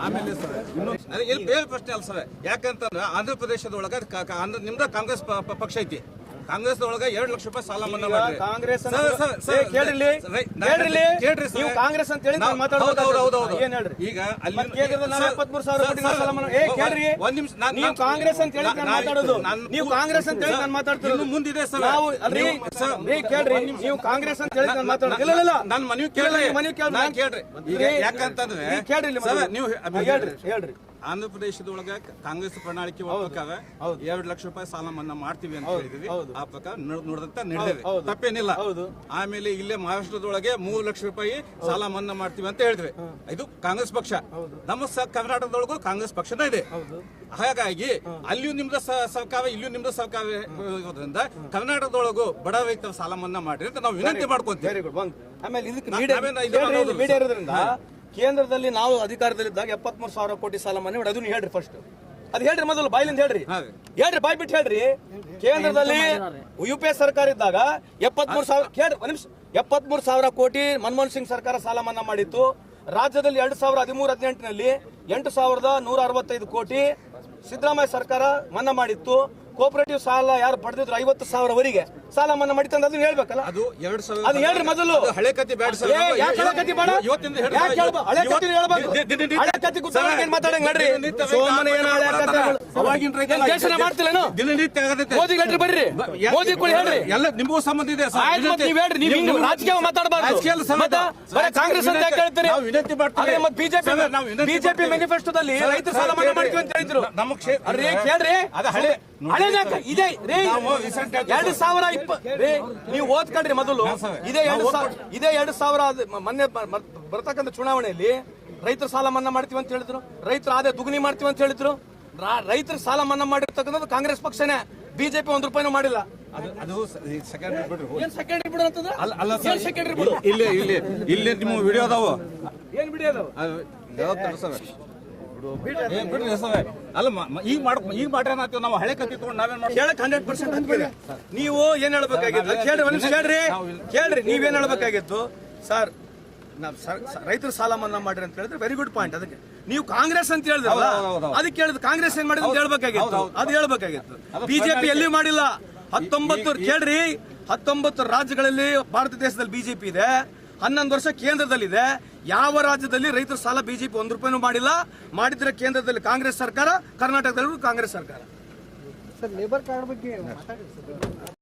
ಆಮೇಲೆ ಇಲ್ಲಿ ಬೇರೆ ಪ್ರಶ್ನೆ ಅಲ್ಲ ಸರ್ ಯಾಕಂತಂದ್ರೆ ಆಂಧ್ರ ಪ್ರದೇಶದೊಳಗೆ ನಿಮ್ದ ಕಾಂಗ್ರೆಸ್ ಪಕ್ಷ ಐತಿ. ಕಾಂಗ್ರೆಸ್ ಒಳಗ ಎರಡು ಲಕ್ಷ ರೂಪಾಯಿ ಸಾಲ ಮನ್ನಾ ಮಾಡಿ ಕಾಂಗ್ರೆಸ್ ಕೇಳ್ರಿ ಕೇಳ್ರಿ ಕೇಳ್ರಿ ನೀವು ಕಾಂಗ್ರೆಸ್ ಅಂತ ಹೇಳಿ. ಏನ್ ಹೇಳ್ರಿ? ಈಗ ಅಲ್ಲಿ ಮತ್ತೆ ಕೇಂದ್ರದ ಎಪ್ಪತ್ಮೂರು ಸಾವಿರ ಕೋಟಿ ಸಾಲ ಮನ್ನಾ- ಏ ಕೇಳ್ರಿ. ಒಂದ್ ನಿಮಿಷ ನೀವು ಕಾಂಗ್ರೆಸ್ ಅಂತ ಹೇಳಿ ನಾನು ಮಾತಾಡೋದು. ನೀವು ಕಾಂಗ್ರೆಸ್ ಅಂತ ಹೇಳಿ ನಾನು ಮಾತಾಡ್ತಿರೋದು. ಮುಂದಿದೆ ಸರ್. ನಾವು ಅಲ್ರಿ ನೀವು- ಕೇಳ್ರಿ. ನೀವು ಕಾಂಗ್ರೆಸ್ ಅಂತ ಹೇಳಿ ನಾನು ಮಾತಾಡ್ತೀನಿ ಇಲ್ಲ ಇಲ್ಲ, ನನ್ನ ಮನವಿ ಕೇಳ್ರಿ. ಮನವಿ ಕೇಳ್ರಿ. ಕೇಳ್ರಿ. ಈಗ ಯಾಕಂತಂದ್ರೆ ಕೇಳ್ರಿ. ನೀವು ಹೇಳ್ರಿ ಹೇಳ್ರಿ. ಆಂಧ್ರ ಪ್ರದೇಶದೊಳಗ ಕಾಂಗ್ರೆಸ್ ಪ್ರಣಾಳಿಕೆ ಹೌದು. ಎರಡು ಲಕ್ಷ ರೂಪಾಯಿ ಸಾಲ ಮನ್ನಾ ಮಾಡ್ತೀವಿ ಅಂತ ಹೇಳಿದ್ವಿ. ಆ ಪ್ರಕಾರ ನೋಡಿದಂತ ನಡೆದಿದೆ. ತಪ್ಪೇನಿಲ್ಲ. ಹೌದು. ಆಮೇಲೆ ಇಲ್ಲೇ ಮಹಾರಾಷ್ಟ್ರದೊಳಗೆ ಮೂರು ಲಕ್ಷ ರೂಪಾಯಿ ಸಾಲ ಮನ್ನಾ ಮಾಡ್ತೀವಿ ಅಂತ ಹೇಳಿದ್ವಿ. ಇದು ಕಾಂಗ್ರೆಸ್ ಪಕ್ಷ. ನಮ್ಮ ಕರ್ನಾಟಕದೊಳಗೂ ಕಾಂಗ್ರೆಸ್ ಪಕ್ಷನ ಇದೆ. ಹಾಗಾಗಿ ಅಲ್ಲಿಯೂ ನಿಮ್ದ ಸರ್ಕಾರ ಇಲ್ಲಿಯೂ ನಿಮ್ದ ಸರ್ಕಾರ ಇರೋದ್ರಿಂದ ಕರ್ನಾಟಕದೊಳಗೂ ಬಡ ರೈತರ ಸಾಲ ಮನ್ನಾ ಮಾಡಿ ಅಂತ ನಾವು ವಿನಂತಿ ಮಾಡ್ಕೊಂತೀವಿ. ಆಮೇಲೆ ಕೇಂದ್ರದಲ್ಲಿ ನಾವು ಅಧಿಕಾರದಲ್ಲಿದ್ದಾಗ ಎಪ್ಪತ್ಮೂರು ಸಾವಿರ ಕೋಟಿ ಸಾಲ ಮನೆ ಮಾಡಿ ಅದನ್ನ ಹೇಳ್ರಿ ಫಸ್ಟ್ ಅದು ಹೇಳ್ರಿ ಮೊದಲು ಬಾಯ್ಲಿಂದ ಹೇಳ್ರಿ. ಹೇಳ್ರಿ ಬಾಯ್ ಬಿಟ್ಟು ಹೇಳ್ರಿ. ಕೇಂದ್ರದಲ್ಲಿ ಯು ಪಿ ಎ ಸರ್ಕಾರ ಇದ್ದಾಗ ಎಪ್ಪತ್ಮೂರು ಸಾವಿರ ಕೇಳ್ರಿ ಒಂದ್ ನಿಮಿಷ. ಎಪ್ಪತ್ಮೂರು ಸಾವಿರ ಕೋಟಿ ಮನಮೋಹನ್ ಸಿಂಗ್ ಸರ್ಕಾರ ಸಾಲ ಮನ್ನಾ ಮಾಡಿತ್ತು. ರಾಜ್ಯದಲ್ಲಿ ಎರಡ್ ಸಾವಿರದ ಹದಿಮೂರು ಹದಿನೆಂಟಿನಲ್ಲಿ ಎಂಟು ಸಾವಿರದ ನೂರ ಅರವತ್ತೈದು ಕೋಟಿ ಸಿದ್ದರಾಮಯ್ಯ ಸರ್ಕಾರ ಮನ್ನಾ ಮಾಡಿತ್ತು. ಕೋಪರೇಟಿವ್ ಸಾಲ ಯಾರು ಪಡೆದಿದ್ರು ಐವತ್ತು ಸಾವಿರವರೆಗೆ ಸಾಲ ಮನ್ನಾ ಮಾಡಿ ಅದನ್ನ ಹೇಳ್ಬೇಕಲ್ಲ ಅದು ಎರಡ್ ಸಾವಿರ ಅದು ಹೇಳ್ರಿ ಮೊದಲು. ಹಳೆ ಕತಿ ಬ್ಯಾಡ ಸರ್ ಯಾಕೆ ಹಳೆ ಕತಿ ಬೇಡ? ಇವತ್ತಿಂದ ಹೇಳ್ರಿ. ಹಳೆ ಕತೆ ಹೇಳ್ಬೇಕು. ಹಳೆ ಕತೆ ಗೊತ್ತಿಲ್ಲ, ಏನ್ ಮಾತಾಡಂಗ್ ನಡ್ರಿ. ಸೋಮನೆ ಏನ ಹಳೆ ಕತೆ ಅವಾಗಿನ ರೈತ ದೇಶನ ಮಾಡ್ತಿಲ್ಲೇನು? ದಿನನಿತ್ಯ ಆಗತೈತೆ. ಮೋದಿ ಲೆಟ್ರ್ ಬರ್ರಿ ಮೋದಿ ಕೂಡ ಹೇಳ್ರಿ ಎಲ್ಲ ನಿಮಗೂ ಸಂಬಂಧ ಇದೆ ಸರ್. ಆಯ್ತು ಮತ್ತೆ ವಿನಂತಿ- ನೀವ್ ಹೇಳ್ರಿ ನೀವು ಹಿಂಗ್ ರಾಜಕೀಯ ಮಾತಾಡಬಾರ್ದು ರಾಜಕೀಯ ಅದು. ಬರೀ ಕಾಂಗ್ರೆಸ್ ಅಂತ ಯಾಕೆ ಹೇಳ್ತೀರಿ ನಾವು ವಿನಂತಿ ಮಾಡ್ತೀವಿ. ಮತ್ತೆ ಬಿಜೆಪಿ ನಾವು ಬಿಜೆಪಿ. ಮ್ಯಾನಿಫೆಸ್ಟೋದಲ್ಲಿ ರೈತ ಸಾಲ ಮನ್ನಾ ಮಾಡ್ತೀವಿ ಅಂತ ಹೇಳಿದ್ರು ನಮ್ಮ ಕ್ಷೇತ್ರ ಅರೇ ಕೇಳ್ರಿ ಅದು ಹಳೆ ಹಳೆ ದಾಖಲೆ ಇದೆ ರೇ ಎರಡು ಸಾವಿರ ಇಪ್ಪ ರೀ ನೀವು ಓದ್ಕೊಳ್ರಿ ಮೊದಲು. ಇದೇ ಎರಡು ಸಾವಿರ ಇದೇ ಎರಡು ಸಾವಿರ ಮೊನ್ನೆ ಬರ್ತಕ್ಕಂಥ ಚುನಾವಣೆಯಲ್ಲಿ ರೈತರ ಸಾಲ ಮನ್ನಾ ಮಾಡ್ತೀವಿ ಅಂತ ಹೇಳಿದ್ರು. ರೈತರ ಆದಾಯ ದುಗುನಿ ಮಾಡ್ತೀವಿ ಅಂತ ಹೇಳಿದ್ರು. ರೈತರ ಸಾಲ ಮನ್ನಾ ಮಾಡಿರ್ತಕ್ಕಂಥದ್ದು ಕಾಂಗ್ರೆಸ್ ಪಕ್ಷನೇ. ಬಿಜೆಪಿ ಒಂದ್ ರೂಪಾಯಿನೂ ಮಾಡಿಲ್ಲ. ಅದು ಸೆಕೆಂಡ್ರಿ ಬಿಡು ಅಂತಂದ್ರೆ? ಅಲ್ಲ ಸೆಕೆಂಡರಿ ಬಿಡು? ಇಲ್ಲಿ ಇಲ್ಲಿ ಇಲ್ಲಿ ನಿಮ್ಮ ವಿಡಿಯೋ ಅದಾವು. ಏನ್ ಬಿಡಿಯೋದು ಅದು ಅಲ್ಲ ಈಗ ಮಾಡ್ ಈಗ ಮಾಡ್ರಿ ನಾವು ಹಳೆ ಕತ್ತಿ ತಗೊಂಡು ನಾವೇನ್ ಮಾಡ್ತೀವಿ? ಕೇಳಕ್ ಹಂಡ್ರೆಡ್ ಪರ್ಸೆಂಟ್ ಅಂದ್ಬಿಡಿ. ನೀವು ಏನ್ ಹೇಳ್ಬೇಕಾಗಿತ್ತು? ಕೇಳ್ರಿ ಒಂದ್ ನಿಮಿಷ ಕೇಳ್ರಿ. ಕೇಳ್ರಿ ನೀವೇನ್ ಹೇಳ್ಬೇಕಾಗಿತ್ತು? ಸರ್ ರೈತರ ಸಾಲ ಮನ್ನಾ ಮಾಡ್ರಿ ಅಂತ ಹೇಳಿದ್ರೆ ವೆರಿ ಗುಡ್ ಪಾಯಿಂಟ್ ಅದಕ್ಕೆ ನೀವು ಕಾಂಗ್ರೆಸ್ ಅಂತ ಹೇಳಿದ್ರಲ್ಲ. ಅದಕ್ಕೆ ಹೇಳಿದ್ ಕಾಂಗ್ರೆಸ್ ಏನ್ ಮಾಡಿದ್ರು ಅಂತ ಹೇಳ್ಬೇಕಾಗಿತ್ತು. ಅದು ಹೇಳ್ಬೇಕಾಗಿತ್ತು. ಬಿಜೆಪಿ ಎಲ್ಲಿ ಮಾಡಿಲ್ಲ. ಹತ್ತೊಂಬತ್ತು ಕೇಳ್ರಿ ಹತ್ತೊಂಬತ್ತು ರಾಜ್ಯಗಳಲ್ಲಿ ಭಾರತ ದೇಶದಲ್ಲಿ ಬಿಜೆಪಿ ಇದೆ. ಹನ್ನೊಂದು ವರ್ಷ ಕೇಂದ್ರದಲ್ಲಿದೆ. ಯಾವ ರಾಜ್ಯದಲ್ಲಿ ರೈತರ ಸಾಲ ಬಿಜೆಪಿ ಒಂದು ರೂಪಾಯಿನೂ ಮಾಡಿಲ್ಲ? ಮಾಡಿದ್ರೆ ಕೇಂದ್ರದಲ್ಲಿ ಕಾಂಗ್ರೆಸ್ ಸರ್ಕಾರ ಕರ್ನಾಟಕದಲ್ಲೂ ಕಾಂಗ್ರೆಸ್ ಸರ್ಕಾರ.